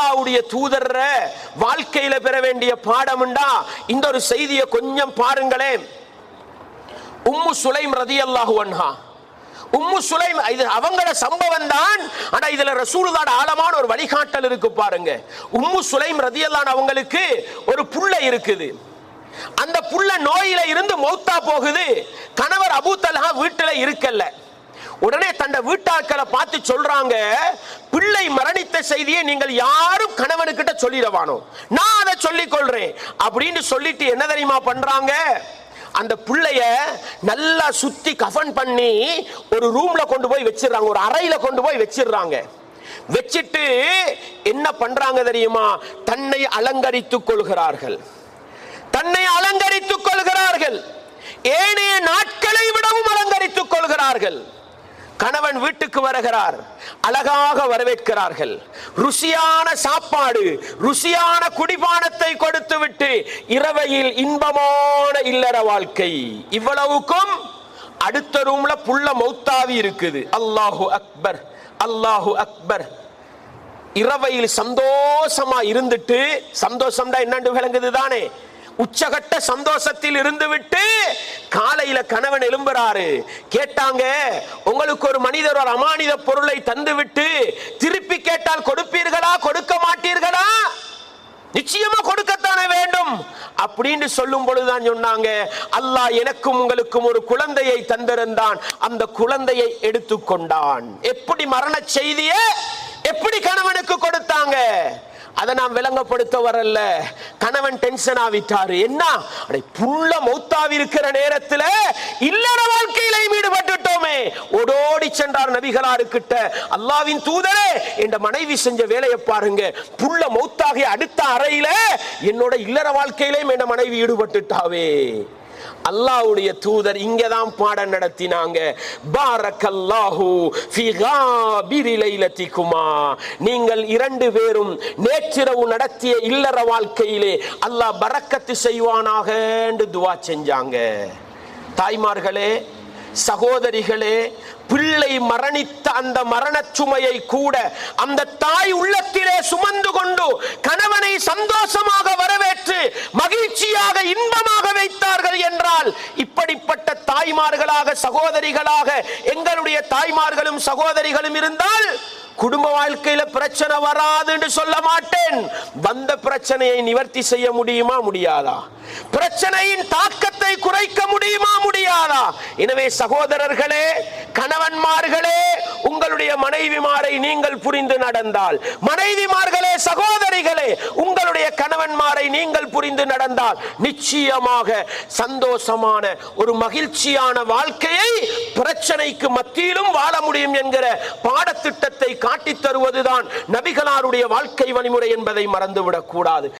அல்லாவுடைய தூதர்ற வாழ்க்கையில பெற வேண்டிய பாடம்டா இந்த ஒரு செய்தியை கொஞ்சம் பாருங்களேன். உம்மு சுலைம் ரதி அல்லாஹு அன்ஹா. உம்மு சுலைம் இது அவங்கள சம்பவம் தான் ஆனா இதுல ரசூலுதாட ஆழமான ஒரு வழிகாட்டல் இருக்கு பாருங்க. உம்மு சுலைம் ரதி அவங்களுக்கு ஒரு புள்ள இருக்குது. அந்த புள்ள நோயில இருந்து மௌத்தா போகுது. கணவர் அபு தல்ஹா வீட்டுல இருக்கல்ல. உடனே தன்னை வீட்டாட்களை பார்த்து சொல்றாங்க பிள்ளை மரணித்த செய்தியை நீங்கள் யாரும் கணவனுக்கிட்ட சொல்லிடவானோ? நான் அதை சொல்லிக் கொள்றேன். அப்படின்னு சொல்லிட்டு என்ன தெரியுமா பண்றாங்க? அந்த பிள்ளைய நல்லா சுத்தி கஃபன் பண்ணி ஒரு ரூம்ல கொண்டு போய் வச்சிடுறாங்க ஒரு அறையில கொண்டு போய் வச்சிடுறாங்க. வச்சிட்டு என்ன பண்றாங்க தெரியுமா? தன்னை அலங்கரித்துக் கொள்கிறார்கள். தன்னை அலங்கரித்துக் கொள்கிறார்கள். ஏனைய நாட்களை விடவும் அலங்கரித்துக் கொள்கிறார்கள். கணவன் வீட்டுக்கு வருகிறார். அழகாக வரவேற்கிறார்கள். ருசியான சாப்பாடு ருசியான குடிபானத்தை கொடுத்து விட்டு இரவையில் இன்பமான இல்லற வாழ்க்கை. இவ்வளவுக்கும் அடுத்த ரூம்ல புள்ள மௌத்தாவி இருக்குது. அல்லாஹு அக்பர் அல்லாஹு அக்பர். இரவையில் சந்தோஷமா இருந்துட்டு சந்தோஷம்டா என்னண்டு விளங்குது தானே உச்சகட்ட சந்தோஷத்தில் இருந்து விட்டு காலையில கணவன் எழும்புறாரு. கேட்டாங்க உங்களுக்கு ஒரு மனிதர் ஒரு அமானித பொருளை தந்துவிட்டு திருப்பி கேட்டால் கொடுப்பீர்களா கொடுக்க மாட்டீர்களா? நிச்சயமா கொடுக்கத்தானே வேண்டும். அப்படின்னு சொல்லும் பொழுதுதான் சொன்னாங்க அல்லாஹ் எனக்கும் உங்களுக்கும் ஒரு குழந்தையை தந்திருந்தான். அந்த குழந்தையை எடுத்துக்கொண்டான். எப்படி மரண செய்தியை எப்படி கணவனுக்கு கொடுத்தாங்க? அதை நாம் விளங்கப்படுத்த வரல கணவன் டென்ஷன் ஆவிட்டாரு. என்ன? அடை புள்ள மௌத்தாவிருக்கிற இருக்கிற நேரத்துல இல்லற வாழ்க்கையில ஈடுபட்டுட்டோமே. ஓடோடி சென்றார் நபிகளாரு கிட்ட. அல்லாவின் தூதரே என்ற மனைவி செஞ்ச வேலையை பாருங்க. புள்ள மௌத்தாகி அடுத்த அறையில என்னோட இல்லற வாழ்க்கையிலையும் என் மனைவி ஈடுபட்டுட்டாவே. அல்லாவுடைய தூதர் இங்கே தான் பாடம் நடத்தினாங்க. பாரக்கல்லாஹு குமா நீங்கள் இரண்டு பேரும் நேற்றிரவு நடத்திய இல்லற வாழ்க்கையிலே அல்லாஹ் பறக்கத்து செய்வானாக என்று துவா செஞ்சாங்க. தாய்மார்களே சகோதரிகளே பிள்ளை மரணித்த அந்த மரணச் சுமையை கூட அந்த தாய் உள்ளத்திலே சுமந்து கொண்டு கணவனை சந்தோஷமாக வரவேற்று மகிழ்ச்சியாக இன்பமாக தாய்மார்களாக சகோதரிகளாக எங்களுடைய தாய்மார்களும் சகோதரிகளும் இருந்தால் குடும்ப வாழ்க்கையில பிரச்சனை வராது என்று சொல்ல மாட்டேன். வந்த பிரச்சனையை நிவர்த்தி செய்ய முடியுமா முடியாதா? பிரச்சனையின் தாக்கத்தை குறைக்க முடியுமா முடியாதா? எனவே சகோதரர்களே கணவன்மார்களே உங்களுடைய மனைவிமாரை நீங்கள் புரிந்து நடந்தால் மனைவிமார்களே சகோதரிகளே உங்கள் கணவன்மாரை நீங்கள் புரிந்து நடந்தால் நிச்சயமாக சந்தோஷமான ஒரு மகிழ்ச்சியான வாழ்க்கையை பிரச்சனைக்கு மத்தியிலும் வாழ முடியும் என்கிற பாடத்திட்டத்தை காட்டித் தருவதுதான் நபிகளாருடைய வாழ்க்கை வழிமுறை என்பதை மறந்துவிடக் கூடாது.